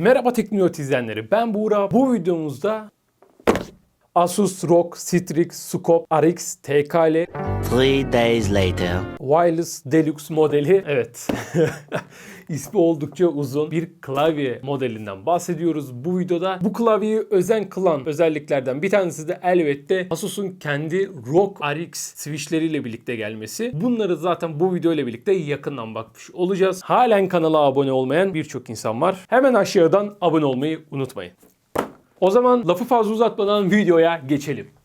Merhaba Tekniyot izleyenleri. Ben Buğra. Bu videomuzda Asus ROG Strix Scope RX TKL Three days later. Wireless Deluxe modeli. Evet. İsmi oldukça uzun bir klavye modelinden bahsediyoruz bu videoda. Bu klavyeyi özen kılan özelliklerden bir tanesi de elbette Asus'un kendi ROG RX switchleriyle birlikte gelmesi. Bunları zaten bu video ile birlikte yakından bakmış olacağız. Halen kanala abone olmayan birçok insan var. Hemen aşağıdan abone olmayı unutmayın. O zaman lafı fazla uzatmadan videoya geçelim.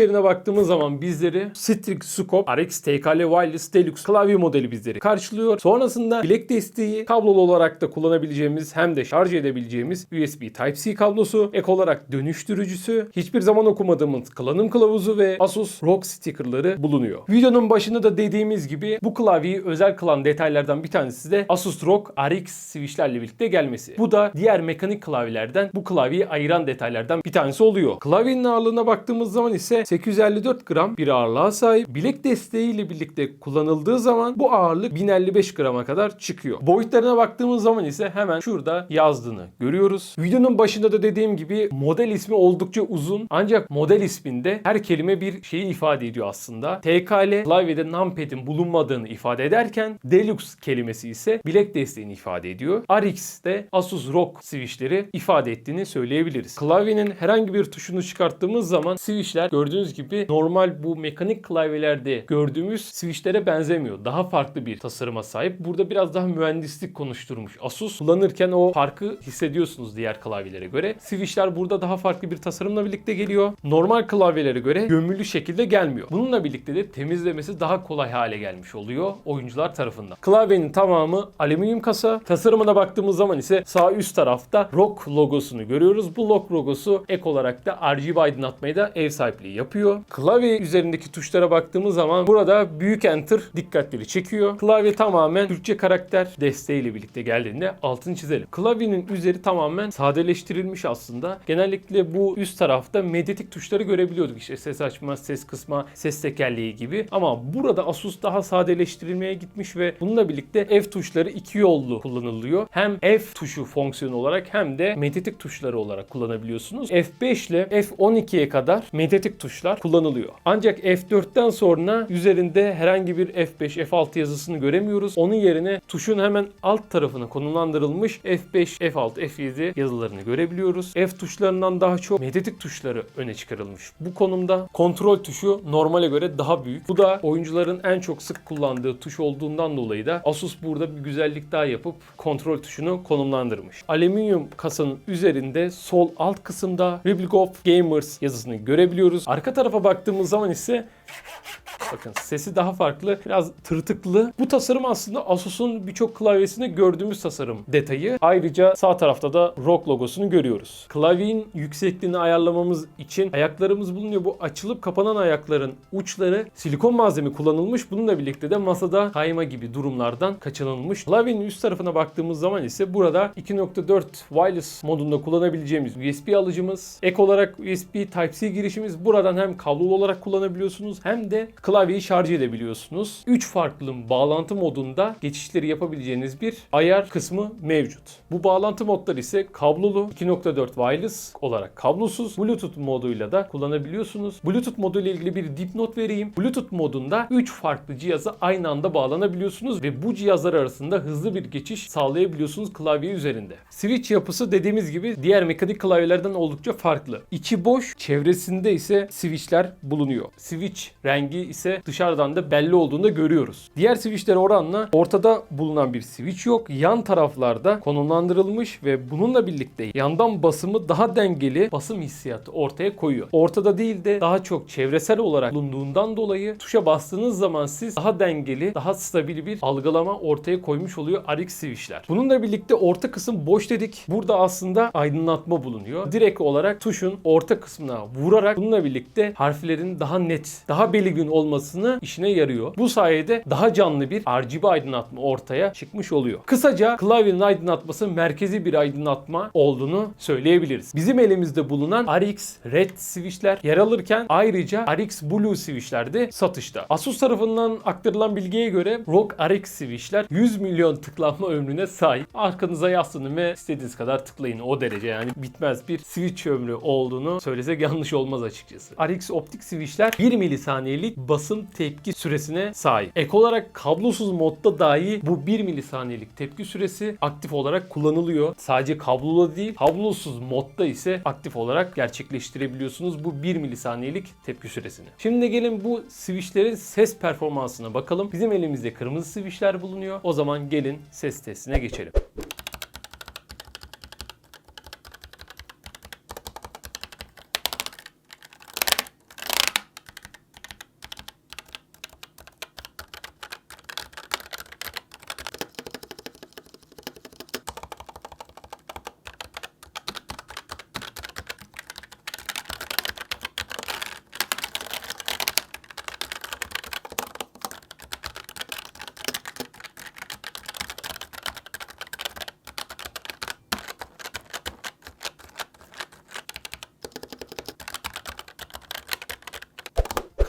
İçeriğine baktığımız zaman bizleri Strix Scope RX TKL Wireless Deluxe klavye modeli bizleri karşılıyor. Sonrasında bilek desteği kablolu olarak da kullanabileceğimiz hem de şarj edebileceğimiz USB Type-C kablosu, ek olarak dönüştürücüsü, hiçbir zaman okumadığımız kullanım kılavuzu ve Asus ROG stickerları bulunuyor. Videonun başında da dediğimiz gibi bu klavyeyi özel kılan detaylardan bir tanesi de Asus ROG RX switchlerle birlikte gelmesi. Bu da diğer mekanik klavyelerden bu klavyeyi ayıran detaylardan bir tanesi oluyor. Klavyenin ağırlığına baktığımız zaman ise 854 gram bir ağırlığa sahip. Bilek desteğiyle birlikte kullanıldığı zaman bu ağırlık 1055 grama kadar çıkıyor. Boyutlarına baktığımız zaman ise hemen şurada yazdığını görüyoruz. Videonun başında da dediğim gibi model ismi oldukça uzun ancak model isminde her kelime bir şeyi ifade ediyor aslında. TKL klavyede numpad'in bulunmadığını ifade ederken Deluxe kelimesi ise bilek desteğini ifade ediyor. RX de Asus ROG switchleri ifade ettiğini söyleyebiliriz. Klavyenin herhangi bir tuşunu çıkarttığımız zaman switchler gördüğünüz gibi normal bu mekanik klavyelerde gördüğümüz switchlere benzemiyor. Daha farklı bir tasarıma sahip. Burada biraz daha mühendislik konuşturmuş. Asus kullanırken o farkı hissediyorsunuz diğer klavyelere göre. Switchler burada daha farklı bir tasarımla birlikte geliyor. Normal klavyelere göre gömülü şekilde gelmiyor. Bununla birlikte de temizlemesi daha kolay hale gelmiş oluyor oyuncular tarafından. Klavyenin tamamı alüminyum kasa. Tasarımına baktığımız zaman ise sağ üst tarafta ROG logosunu görüyoruz. Bu ROG logosu ek olarak da RGB aydınlatmayı da ev sahipliği yapıyor. Klavye üzerindeki tuşlara baktığımız zaman burada büyük enter dikkatleri çekiyor. Klavye tamamen Türkçe karakter desteğiyle birlikte geldiğinde altını çizelim. Klavyenin üzeri tamamen sadeleştirilmiş aslında. Genellikle bu üst tarafta medyatik tuşları görebiliyorduk. İşte ses açma, ses kısma, ses tekerleği gibi. Ama burada Asus daha sadeleştirilmeye gitmiş ve bununla birlikte F tuşları iki yollu kullanılıyor. Hem F tuşu fonksiyonu olarak hem de medyatik tuşları olarak kullanabiliyorsunuz. F5 ile F12'ye kadar medyatik tuşlar kullanılıyor. Ancak F4'ten sonra üzerinde herhangi bir F5, F6 yazısını göremiyoruz. Onun yerine tuşun hemen alt tarafına konumlandırılmış F5, F6, F7 yazılarını görebiliyoruz. F tuşlarından daha çok medyatik tuşları öne çıkarılmış. Bu konumda kontrol tuşu normale göre daha büyük. Bu da oyuncuların en çok sık kullandığı tuş olduğundan dolayı da Asus burada bir güzellik daha yapıp kontrol tuşunu konumlandırmış. Alüminyum kasanın üzerinde sol alt kısımda Republic of Gamers yazısını görebiliyoruz. Arka tarafa baktığımız zaman ise Bakın sesi daha farklı, biraz tırtıklı. Bu tasarım aslında Asus'un birçok klavyesinde gördüğümüz tasarım detayı. Ayrıca sağ tarafta da ROG logosunu görüyoruz. Klavyenin yüksekliğini ayarlamamız için ayaklarımız bulunuyor. Bu açılıp kapanan ayakların uçları silikon malzeme kullanılmış. Bununla birlikte de masada kayma gibi durumlardan kaçınılmış. Klavyenin üst tarafına baktığımız zaman ise burada 2.4 wireless modunda kullanabileceğimiz USB alıcımız, ek olarak USB Type-C girişimiz. Buradan hem kablolu olarak kullanabiliyorsunuz hem de klavyeyi şarj edebiliyorsunuz. 3 farklı bağlantı modunda geçişleri yapabileceğiniz bir ayar kısmı mevcut. Bu bağlantı modları ise kablolu 2.4 wireless olarak kablosuz Bluetooth moduyla da kullanabiliyorsunuz. Bluetooth modu ile ilgili bir dipnot vereyim. Bluetooth modunda 3 farklı cihaza aynı anda bağlanabiliyorsunuz ve bu cihazlar arasında hızlı bir geçiş sağlayabiliyorsunuz klavye üzerinde. Switch yapısı dediğimiz gibi diğer mekanik klavyelerden oldukça farklı. İçi boş, çevresinde ise switchler bulunuyor. Switch rengi ise ise dışarıdan da belli olduğunu da görüyoruz. Diğer switchlere oranla ortada bulunan bir switch yok. Yan taraflarda konumlandırılmış ve bununla birlikte yandan basımı daha dengeli basım hissiyatı ortaya koyuyor. Ortada değil de daha çok çevresel olarak bulunduğundan dolayı tuşa bastığınız zaman siz daha dengeli, daha stabil bir algılama ortaya koymuş oluyor RX switchler. Bununla birlikte orta kısım boş dedik. Burada aslında aydınlatma bulunuyor. Direkt olarak tuşun orta kısmına vurarak bununla birlikte harflerin daha net, daha belirgin olmasını işine yarıyor. Bu sayede daha canlı bir RGB aydınlatma ortaya çıkmış oluyor. Kısaca klavyenin aydınlatması merkezi bir aydınlatma olduğunu söyleyebiliriz. Bizim elimizde bulunan RX Red switchler yer alırken ayrıca RX Blue switchler de satışta. Asus tarafından aktarılan bilgiye göre ROG RX switchler 100 milyon tıklanma ömrüne sahip. Arkanıza yaslanın ve istediğiniz kadar tıklayın. O derece yani bitmez bir switch ömrü olduğunu söylesek yanlış olmaz açıkçası. RX optik switchler 1 milisaniyelik basım tepki süresine sahip. Ek olarak kablosuz modda dahi bu 1 milisaniyelik tepki süresi aktif olarak kullanılıyor. Sadece kablolu değil, kablosuz modda ise aktif olarak gerçekleştirebiliyorsunuz bu 1 milisaniyelik tepki süresini. Şimdi gelin bu switchlerin ses performansına bakalım. Bizim elimizde kırmızı switchler bulunuyor. O zaman gelin ses testine geçelim.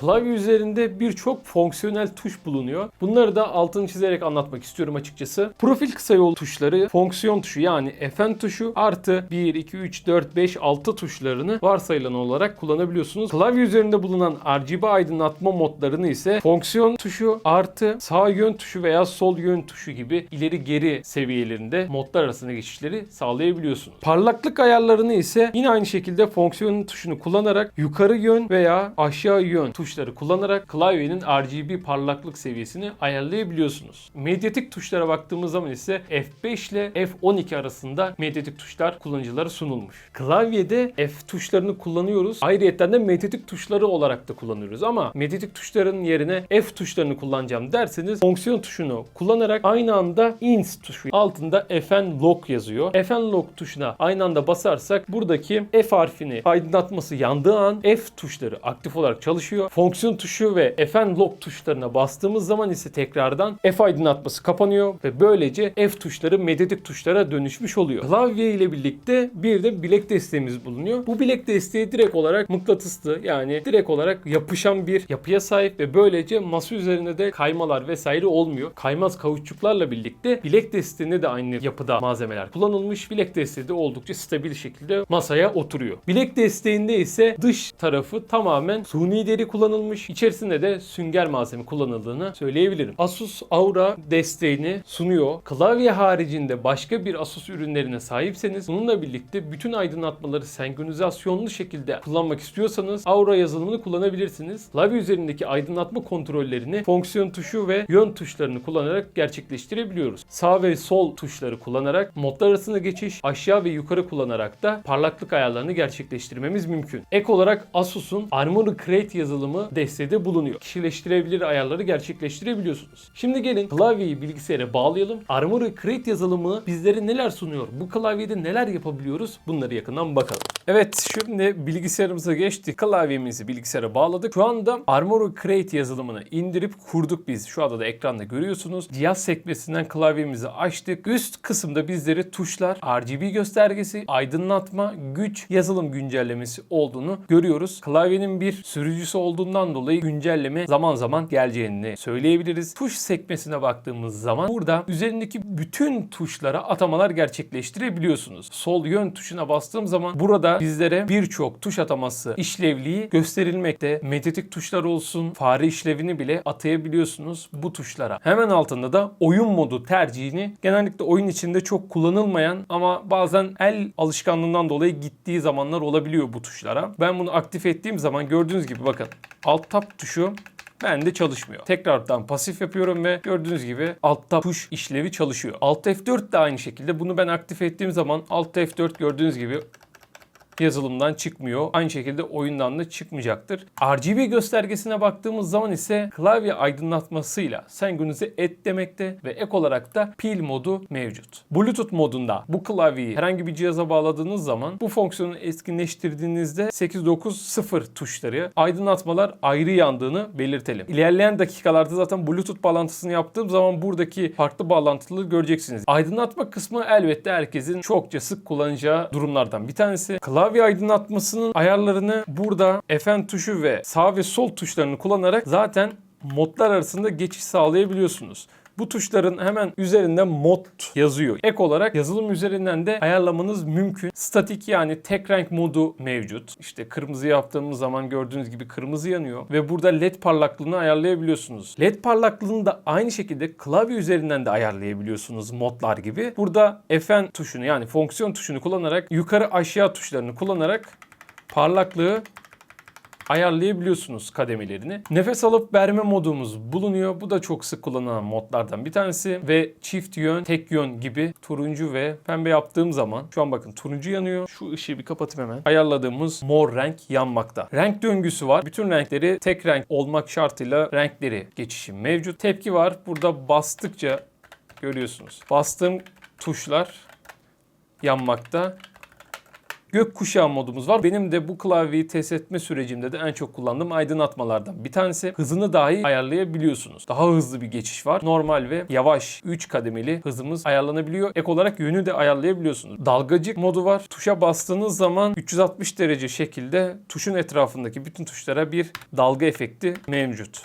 Klavye üzerinde birçok fonksiyonel tuş bulunuyor. Bunları da altını çizerek anlatmak istiyorum açıkçası. Profil kısa yol tuşları, fonksiyon tuşu yani FN tuşu artı 1, 2, 3, 4, 5, 6 tuşlarını varsayılan olarak kullanabiliyorsunuz. Klavye üzerinde bulunan RGB aydınlatma modlarını ise fonksiyon tuşu artı sağ yön tuşu veya sol yön tuşu gibi ileri geri seviyelerinde modlar arasında geçişleri sağlayabiliyorsunuz. Parlaklık ayarlarını ise yine aynı şekilde fonksiyon tuşunu kullanarak yukarı yön veya aşağı yön tuşları kullanarak klavyenin RGB parlaklık seviyesini ayarlayabiliyorsunuz. Medyatik tuşlara baktığımız zaman ise F5 ile F12 arasında medyatik tuşlar kullanıcılara sunulmuş. Klavyede F tuşlarını kullanıyoruz. Ayrıca de medyatik tuşları olarak da kullanıyoruz ama medyatik tuşların yerine F tuşlarını kullanacağım derseniz fonksiyon tuşunu kullanarak aynı anda ins tuşu altında FN lock yazıyor. FN lock tuşuna aynı anda basarsak buradaki F harfini aydınlatması yandığı an F tuşları aktif olarak çalışıyor. Fonksiyon tuşu ve FN lock tuşlarına bastığımız zaman ise tekrardan F aydınlatması kapanıyor ve böylece F tuşları medyatik tuşlara dönüşmüş oluyor. Klavye ile birlikte bir de bilek desteğimiz bulunuyor. Bu bilek desteği direkt olarak mıknatıslı yani direkt olarak yapışan bir yapıya sahip ve böylece masa üzerinde de kaymalar vesaire olmuyor. Kaymaz kauçuklarla birlikte bilek desteğinde de aynı yapıda malzemeler kullanılmış. Bilek desteği de oldukça stabil şekilde masaya oturuyor. Bilek desteğinde ise dış tarafı tamamen suni deri kullanılmış. İçerisinde de sünger malzeme kullanıldığını söyleyebilirim. Asus Aura desteğini sunuyor. Klavye haricinde başka bir Asus ürünlerine sahipseniz bununla birlikte bütün aydınlatmaları senkronizasyonlu şekilde kullanmak istiyorsanız Aura yazılımını kullanabilirsiniz. Klavye üzerindeki aydınlatma kontrollerini fonksiyon tuşu ve yön tuşlarını kullanarak gerçekleştirebiliyoruz. Sağ ve sol tuşları kullanarak modlar arasında geçiş, aşağı ve yukarı kullanarak da parlaklık ayarlarını gerçekleştirmemiz mümkün. Ek olarak Asus'un Armoury Crate yazılımı desteği de bulunuyor. Kişileştirebilir ayarları gerçekleştirebiliyorsunuz. Şimdi gelin klavyeyi bilgisayara bağlayalım. Armoury Crate yazılımı bizlere neler sunuyor? Bu klavyede neler yapabiliyoruz? Bunları yakından bakalım. Evet şimdi bilgisayarımıza geçtik. Klavyemizi bilgisayara bağladık. Şu anda Armoury Crate yazılımını indirip kurduk biz. Şu anda da ekranda görüyorsunuz. Cihaz sekmesinden klavyemizi açtık. Üst kısımda bizleri tuşlar, RGB göstergesi, aydınlatma, güç, yazılım güncellemesi olduğunu görüyoruz. Klavyenin bir sürücüsü olduğundan dolayı güncelleme zaman zaman geleceğini söyleyebiliriz. Tuş sekmesine baktığımız zaman burada üzerindeki bütün tuşlara atamalar gerçekleştirebiliyorsunuz. Sol yön tuşuna bastığım zaman burada bizlere birçok tuş ataması işlevliği gösterilmekte. Medyatik tuşlar olsun, fare işlevini bile atayabiliyorsunuz bu tuşlara. Hemen altında da oyun modu tercihini genellikle oyun içinde çok kullanılmayan ama bazen el alışkanlığından dolayı gittiği zamanlar olabiliyor bu tuşlara. Ben bunu aktif ettiğim zaman gördüğünüz gibi bakın alt tab tuşu bende çalışmıyor. Tekrardan pasif yapıyorum ve gördüğünüz gibi altta push işlevi çalışıyor. Alt F4 de aynı şekilde. Bunu ben aktif ettiğim zaman Alt F4 gördüğünüz gibi yazılımdan çıkmıyor. Aynı şekilde oyundan da çıkmayacaktır. RGB göstergesine baktığımız zaman ise klavye aydınlatmasıyla senkronize et demekte ve ek olarak da pil modu mevcut. Bluetooth modunda bu klavyeyi herhangi bir cihaza bağladığınız zaman bu fonksiyonu etkinleştirdiğinizde 890 tuşları aydınlatmalar ayrı yandığını belirtelim. İlerleyen dakikalarda zaten Bluetooth bağlantısını yaptığım zaman buradaki farklı bağlantıları göreceksiniz. Aydınlatma kısmı elbette herkesin çokça sık kullanacağı durumlardan bir tanesi. Klavye aydınlatmasının ayarlarını burada Fn tuşu ve sağ ve sol tuşlarını kullanarak zaten modlar arasında geçiş sağlayabiliyorsunuz. Bu tuşların hemen üzerinde mod yazıyor. Ek olarak yazılım üzerinden de ayarlamanız mümkün. Statik yani tek renk modu mevcut. İşte kırmızı yaptığımız zaman gördüğünüz gibi kırmızı yanıyor. Ve burada led parlaklığını ayarlayabiliyorsunuz. Led parlaklığını da aynı şekilde klavye üzerinden de ayarlayabiliyorsunuz modlar gibi. Burada Fn tuşunu yani fonksiyon tuşunu kullanarak yukarı aşağı tuşlarını kullanarak parlaklığı ayarlayabiliyorsunuz kademelerini. Nefes alıp verme modumuz bulunuyor. Bu da çok sık kullanılan modlardan bir tanesi ve çift yön, tek yön gibi turuncu ve pembe yaptığım zaman şu an bakın turuncu yanıyor. Şu ışığı bir kapatayım hemen. Ayarladığımız mor renk yanmakta. Renk döngüsü var. Bütün renkleri tek renk olmak şartıyla renkleri geçişi mevcut. Tepki var. Burada bastıkça görüyorsunuz. Bastığım tuşlar yanmakta. Gökkuşağı modumuz var. Benim de bu klavyeyi test etme sürecimde de en çok kullandığım aydınlatmalardan bir tanesi. Hızını dahi ayarlayabiliyorsunuz. Daha hızlı bir geçiş var. Normal ve yavaş 3 kademeli hızımız ayarlanabiliyor. Ek olarak yönü de ayarlayabiliyorsunuz. Dalgacık modu var. Tuşa bastığınız zaman 360 derece şekilde tuşun etrafındaki bütün tuşlara bir dalga efekti mevcut.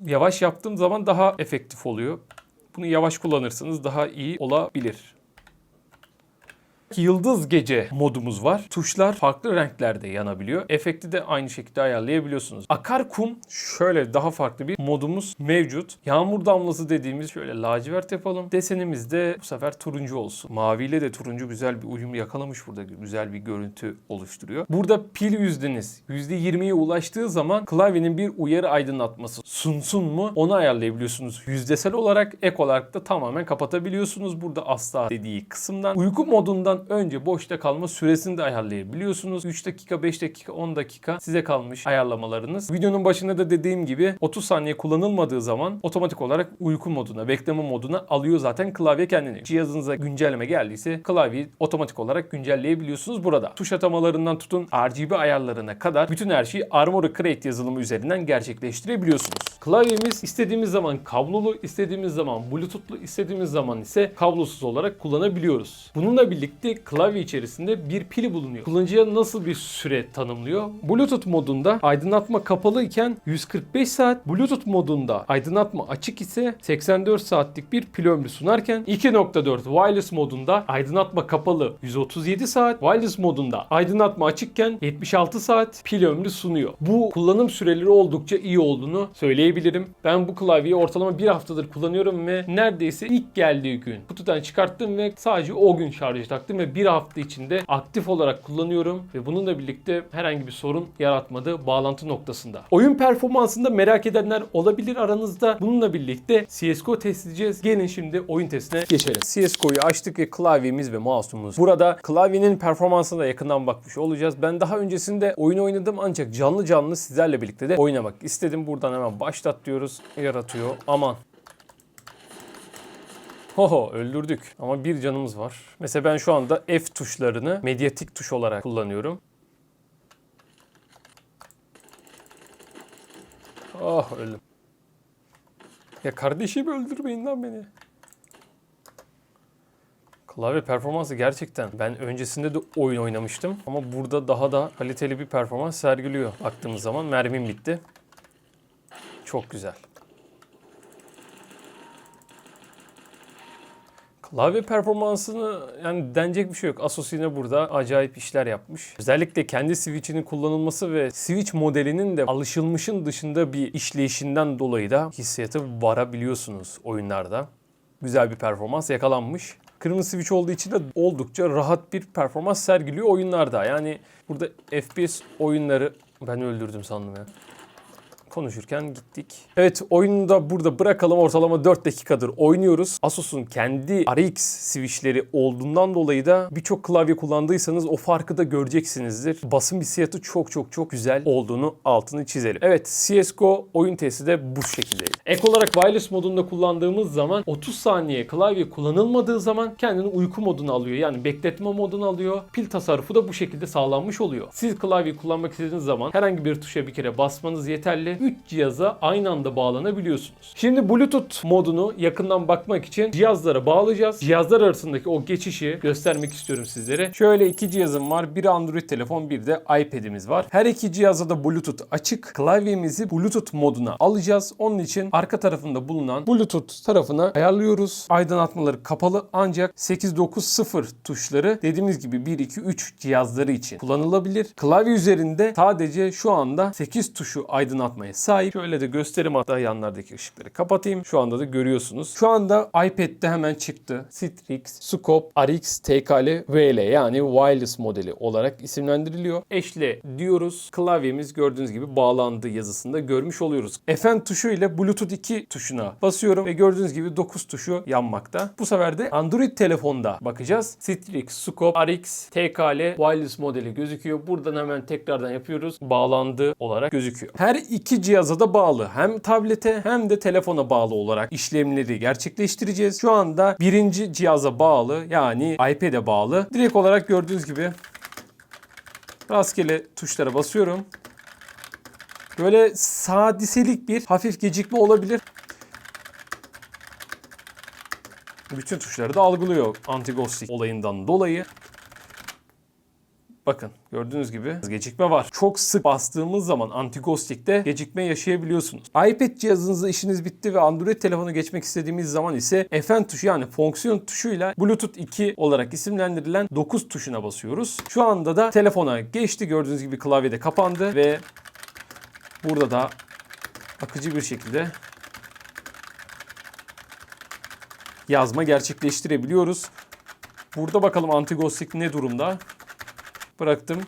Yavaş yaptığım zaman daha efektif oluyor. Bunu yavaş kullanırsanız daha iyi olabilir. Yıldız gece modumuz var. Tuşlar farklı renklerde yanabiliyor. Efekti de aynı şekilde ayarlayabiliyorsunuz. Akar kum şöyle daha farklı bir modumuz mevcut. Yağmur damlası dediğimiz şöyle lacivert yapalım. Desenimiz de bu sefer turuncu olsun. Maviyle de turuncu güzel bir uyum yakalamış burada. Güzel bir görüntü oluşturuyor. Burada pil yüzdeniz %20'ye ulaştığı zaman klavyenin bir uyarı aydınlatması sunsun mu onu ayarlayabiliyorsunuz. Yüzdesel olarak ek olarak da tamamen kapatabiliyorsunuz. Burada asla dediği kısımdan. Uyku modundan önce boşta kalma süresini de ayarlayabiliyorsunuz. 3 dakika, 5 dakika, 10 dakika size kalmış ayarlamalarınız. Videonun başında da dediğim gibi 30 saniye kullanılmadığı zaman otomatik olarak uyku moduna, bekleme moduna alıyor zaten klavye kendini. Cihazınıza güncelleme geldiyse klavyeyi otomatik olarak güncelleyebiliyorsunuz burada. Tuş atamalarından tutun RGB ayarlarına kadar bütün her şeyi Armoury Crate yazılımı üzerinden gerçekleştirebiliyorsunuz. Klavyemiz istediğimiz zaman kablolu, istediğimiz zaman bluetoothlu, istediğimiz zaman ise kablosuz olarak kullanabiliyoruz. Bununla birlikte klavye içerisinde bir pili bulunuyor. Kullanıcıya nasıl bir süre tanımlıyor? Bluetooth modunda aydınlatma kapalı iken 145 saat, Bluetooth modunda aydınlatma açık ise 84 saatlik bir pil ömrü sunarken 2.4 wireless modunda aydınlatma kapalı 137 saat, wireless modunda aydınlatma açıkken 76 saat pil ömrü sunuyor. Bu kullanım süreleri oldukça iyi olduğunu söyleyebilirim. Ben bu klavyeyi ortalama bir haftadır kullanıyorum ve neredeyse ilk geldiği gün kutudan çıkarttım ve sadece o gün şarja taktım ve bir hafta içinde aktif olarak kullanıyorum ve bununla birlikte herhangi bir sorun yaratmadı bağlantı noktasında. Oyun performansında merak edenler olabilir aranızda. Bununla birlikte CSGO test edeceğiz. Gelin şimdi oyun testine geçelim. CSGO'yu açtık ve klavyemiz ve mouse'umuz. Burada klavyenin performansına da yakından bakmış olacağız. Ben daha öncesinde oyun oynadım ancak canlı canlı sizlerle birlikte de oynamak istedim. Buradan hemen başlat diyoruz. Yaratıyor. Aman. Hoho öldürdük ama bir canımız var. Mesela ben şu anda F tuşlarını medyatik tuş olarak kullanıyorum. Ah öldüm. Ya kardeşim öldürmeyin lan beni. Klavye performansı gerçekten. Ben öncesinde de oyun oynamıştım ama burada daha da kaliteli bir performans sergiliyor. Baktığımız zaman mermim bitti. Çok güzel. Klavye performansını yani denecek bir şey yok. Asus yine burada acayip işler yapmış. Özellikle kendi switch'inin kullanılması ve switch modelinin de alışılmışın dışında bir işleyişinden dolayı da hissiyatı varabiliyorsunuz oyunlarda. Güzel bir performans yakalanmış. Kırmızı switch olduğu için de oldukça rahat bir performans sergiliyor oyunlarda. Yani burada FPS oyunları ben öldürdüm sandım ya. Konuşurken gittik. Evet oyunu da burada bırakalım. Ortalama 4 dakikadır oynuyoruz. Asus'un kendi RX switchleri olduğundan dolayı da birçok klavye kullandıysanız o farkı da göreceksinizdir. Basın hissiyatı çok çok çok güzel olduğunu altını çizelim. Evet CSGO oyun testi de bu şekildeydi. Ek olarak wireless modunda kullandığımız zaman 30 saniye klavye kullanılmadığı zaman kendini uyku moduna alıyor. Yani bekletme moduna alıyor. Pil tasarrufu da bu şekilde sağlanmış oluyor. Siz klavye kullanmak istediğiniz zaman herhangi bir tuşa bir kere basmanız yeterli. 3 cihaza aynı anda bağlanabiliyorsunuz. Şimdi Bluetooth modunu yakından bakmak için cihazlara bağlayacağız. Cihazlar arasındaki o geçişi göstermek istiyorum sizlere. Şöyle iki cihazım var. Bir Android telefon, bir de iPad'imiz var. Her iki cihaza da Bluetooth açık. Klavyemizi Bluetooth moduna alacağız. Onun için arka tarafında bulunan Bluetooth tarafına ayarlıyoruz. Aydınlatmaları kapalı ancak 890 tuşları dediğimiz gibi 1 2 3 cihazları için kullanılabilir. Klavye üzerinde sadece şu anda 8 tuşu aydınlatmaya sahip. Şöyle de göstereyim hatta yanlardaki ışıkları kapatayım. Şu anda da görüyorsunuz. Şu anda iPad'de hemen çıktı. Strix, Scope, RX, TKL, VL yani wireless modeli olarak isimlendiriliyor. Eşle diyoruz. Klavyemiz gördüğünüz gibi bağlandı yazısında görmüş oluyoruz. FN tuşu ile Bluetooth 2 tuşuna basıyorum ve gördüğünüz gibi 9 tuşu yanmakta. Bu sefer de Android telefonda bakacağız. Strix, Scope, RX, TKL wireless modeli gözüküyor. Buradan hemen tekrardan yapıyoruz. Bağlandı olarak gözüküyor. Her iki cihaza da bağlı. Hem tablete hem de telefona bağlı olarak işlemleri gerçekleştireceğiz. Şu anda birinci cihaza bağlı yani iPad'e bağlı. Direkt olarak gördüğünüz gibi rastgele tuşlara basıyorum. Böyle sadiselik bir hafif gecikme olabilir. Bütün tuşları da algılıyor anti-ghosting olayından dolayı. Bakın gördüğünüz gibi gecikme var. Çok sık bastığımız zaman anti-ghosting'de gecikme yaşayabiliyorsunuz. iPad cihazınızda işiniz bitti ve Android telefonu geçmek istediğimiz zaman ise FN tuşu yani fonksiyon tuşuyla Bluetooth 2 olarak isimlendirilen 9 tuşuna basıyoruz. Şu anda da telefona geçti. Gördüğünüz gibi klavyede kapandı ve burada da akıcı bir şekilde yazma gerçekleştirebiliyoruz. Burada bakalım anti-ghosting ne durumda? Bıraktım.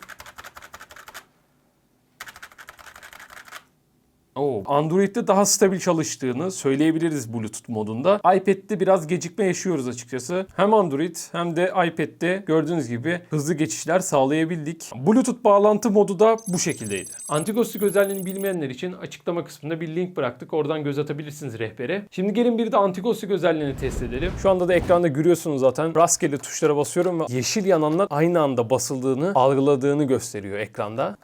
Android'de daha stabil çalıştığını söyleyebiliriz Bluetooth modunda. iPad'de biraz gecikme yaşıyoruz açıkçası. Hem Android hem de iPad'de gördüğünüz gibi hızlı geçişler sağlayabildik. Bluetooth bağlantı modu da bu şekildeydi. Antighosting özelliğini bilmeyenler için açıklama kısmında bir link bıraktık. Oradan göz atabilirsiniz rehbere. Şimdi gelin bir de antighosting özelliğini test edelim. Şu anda da ekranda görüyorsunuz zaten. Rastgele tuşlara basıyorum ve yeşil yananlar aynı anda basıldığını, algıladığını gösteriyor ekranda.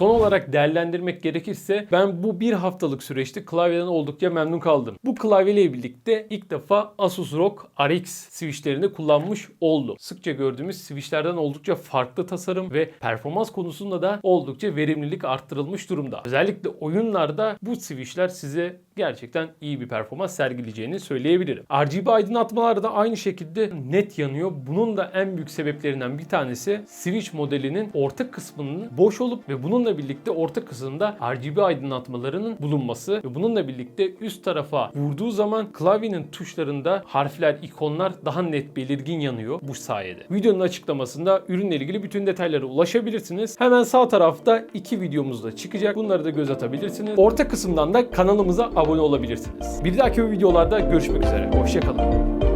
Son olarak değerlendirmek gerekirse ben bu bir haftalık süreçte klavyeden oldukça memnun kaldım. Bu klavyeyle birlikte ilk defa Asus ROG RX switchlerini kullanmış oldum. Sıkça gördüğümüz switchlerden oldukça farklı tasarım ve performans konusunda da oldukça verimlilik arttırılmış durumda. Özellikle oyunlarda bu switchler size gerçekten iyi bir performans sergileyeceğini söyleyebilirim. RGB aydınlatmalar da aynı şekilde net yanıyor. Bunun da en büyük sebeplerinden bir tanesi switch modelinin orta kısmının boş olup ve bununla birlikte orta kısımda RGB aydınlatmalarının bulunması ve bununla birlikte üst tarafa vurduğu zaman klavyenin tuşlarında harfler, ikonlar daha net belirgin yanıyor bu sayede. Videonun açıklamasında ürünle ilgili bütün detaylara ulaşabilirsiniz. Hemen sağ tarafta iki videomuz da çıkacak. Bunları da göz atabilirsiniz. Orta kısımdan da kanalımıza abone olabilirsiniz. Bir dahaki videolarda görüşmek üzere. Hoşçakalın.